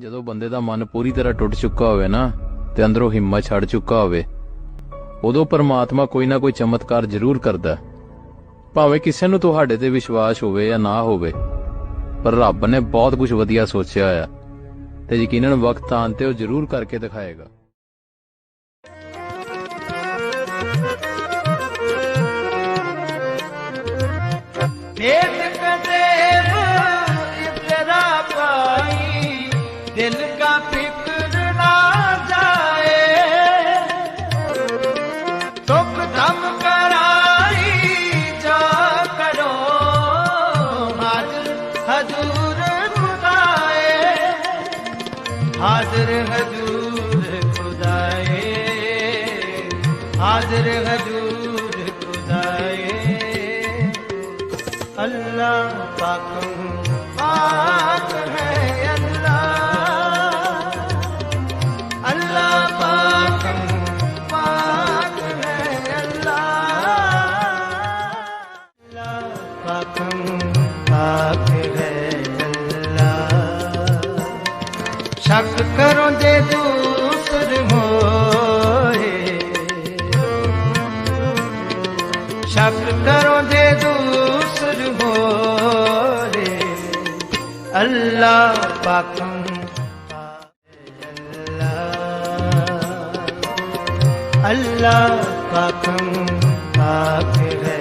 ਜਦੋਂ ਬੰਦੇ ਦਾ ਮਨ ਪੂਰੀ ਤਰ੍ਹਾਂ ਟੁੱਟ ਚੁੱਕਾ ਹੋਵੇ ਨਾ, ਤੇ ਅੰਦਰੋਂ ਹਿੰਮਤ ਛੱਡ ਚੁੱਕਾ ਹੋਵੇ, ਉਦੋਂ ਪਰਮਾਤਮਾ ਕੋਈ ਨਾ ਕੋਈ ਚਮਤਕਾਰ ਜ਼ਰੂਰ ਕਰਦਾ ਭਾਵੇਂ ਕਿਸੇ ਨੂੰ ਤੁਹਾਡੇ ਤੇ ਵਿਸ਼ਵਾਸ ਹੋਵੇ ਜਾਂ ਨਾ ਹੋਵੇ, ਪਰ ਰੱਬ ਨੇ ਬਹੁਤ ਕੁਝ ਵਧੀਆ ਸੋਚਿਆ ਹੋਇਆ ਤੇ ਯਕੀਨਨ ਵਕਤ ਆਉਣ ਤੇ ਉਹ ਜ਼ਰੂਰ ਕਰਕੇ ਦਿਖਾਏਗਾ। ਦਿਲ ਕਾ ਫਿਕਰ ਨਾ ਜਾਏ। ਦੁੱਖ ਦਮ ਕਰਾਈ ਜਾ ਕਰੋ। ਹਾਜ਼ਰ ਹਜ਼ੂਰ ਖੁਦਾਏ। ਹਾਜ਼ਰ ਹਜ਼ੂਰ ਖੁਦਾਏ। ਹਾਜ਼ਰ ਹਜ਼ੂਰ ਖੁਦਾਏ। ਅੱਲਾ ਪਾਕ பக்கம் ஆகிறே ਸ਼ੱਕ ਦੇ ਦੂਸਰ ਹੋਏ। ਸ਼ੱਕ ਕਰੋਂ ਦੇ ਦੂਸਰ ਹੋਏ। ਅੱਲਾ ਪਾਕਮ ਅੱਲਾ। ਪਾਕਮ ਆਖਿਰ